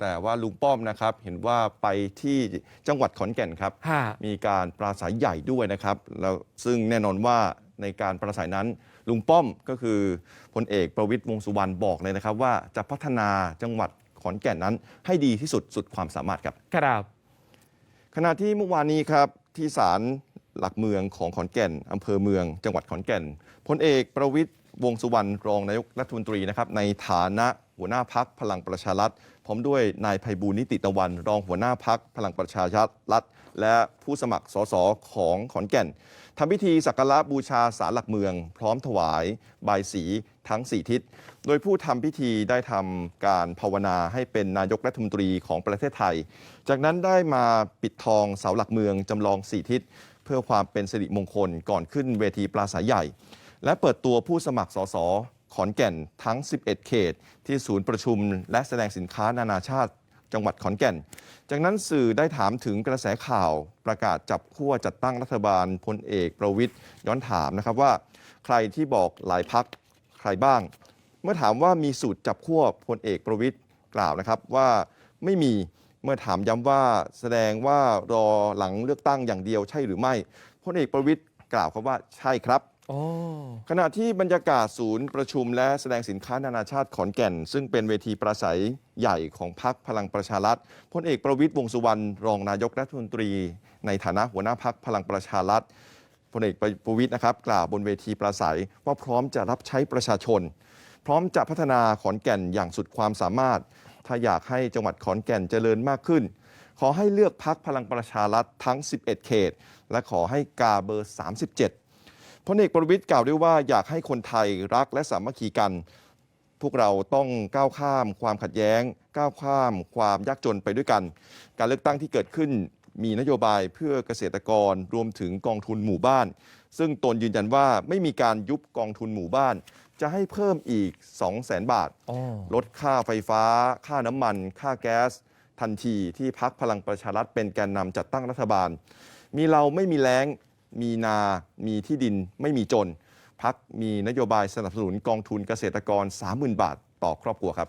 แต่ว่าลุงป้อมนะครับ เห็นว่าไปที่จังหวัดขอนแก่นครับ ฮะ มีการปราศัยใหญ่ด้วยนะครับ แล้วซึ่งแน่นอนว่าในการปราศัยนั้น ลุงป้อมก็คือพลเอกประวิตยวงษ์สุวรรณบอกเลยนะครับ ว่าจะพัฒนาจังหวัดขอนแก่นนั้น ให้ดีที่สุดสุดความสามารถครับ ครับ ขณะที่เมื่อวานนี้ครับที่ศาล หลักเมืองของขอนแก่นอำเภอเมือง จังหวัดขอนแก่นพลเอกประวิตยวงสุวรรณรองนายกรัฐมนตรีนะครับในฐานะหัวหน้าพักพลังประชารัฐพร้อมด้วยนายไพบูลนิติตะวัน รองหัวหน้าพักพลังประชารัฐและผู้สมัครสสของขอนแก่นทำพิธีสักการะบูชาศาลหลักเมือง พร้อมถวายบายสีทั้ง 4 ทิศ โดยผู้ทำพิธีได้ทำการภาวนาให้เป็นนายกรัฐมนตรีของประเทศไทย จากนั้นได้มาปิดทองเสาหลักเมืองจำลอง 4 ทิศ เพื่อความเป็นสิริมงคลก่อนขึ้นเวทีปราศัยใหญ่ และเปิดตัวผู้สมัครสสขอนแก่นทั้ง 11 เขต ที่ศูนย์ประชุม และแสดงสินค้านานาชาติจังหวัดขอนแก่น จากนั้นสื่อได้ถามถึงกระแสข่าวประกาศจับขั้วจัดตั้งรัฐบาลพลเอกประวิทย์ย้อนถามนะครับว่า ใครที่บอกหลายพักใครบ้าง เมื่อถามว่ามีสูตรจับขั้วพลเอกประวิทย์กล่าวนะครับว่าไม่มี เมื่อถามย้ำว่าแสดงว่ารอหลังเลือกตั้งอย่างเดียวใช่หรือไม่พลเอกประวิทย์กล่าวครับว่าใช่ครับโอ้ขณะที่บรรยากาศศูนย์ประชุมและแสดงสินค้านานาชาติขอนแก่น ซึ่งเป็นเวทีปราศัยใหญ่ของพรรคพลังประชารัฐพลเอกประวิตยวงษ์สุวรรณรองนายกรัฐมนตรี ในฐานะหัวหน้าพรรคพลังประชารัฐพลเอกประวิตยนะครับ กล่าวบนเวทีปราศัยว่าพร้อมจะรับใช้ประชาชน พร้อมจะพัฒนาขอนแก่นอย่างสุดความสามารถ ถ้าอยากให้จังหวัดขอนแก่นเจริญมากขึ้น ขอให้เลือกพักพลังประชารัฐทั้ง 11 เขต และขอให้กาเบอร์ 37พลเอกประวิตยกล่าวด้วยว่าอยากให้คนไทยรักและสามัคคีกัน พวกเราต้องก้าวข้ามความขัดแย้ง ก้าวข้ามความยากจนไปด้วยกัน การเลือกตั้งที่เกิดขึ้น มีนโยบายเพื่อเกษตรกรรวมถึงกองทุนหมู่บ้าน ซึ่งตนยืนยันว่าไม่มีการยุบกองทุนหมู่บ้าน จะให้เพิ่มอีก 2 0 0แสนบาทโอ้ลดค่าไฟฟ้า ค่าน้ำมัน ค่าแก๊ส ทันทีที่พักพลังประชารัฐเป็นแกนนำจัดตั้งรัฐบาล มีเราไม่มีแล้ง มีนา มีที่ดินไม่มีจนพักมีนโยบายสนับสนุนกองทุนเกษตรกร 30,000 บาท ต่อครอบครัวครับ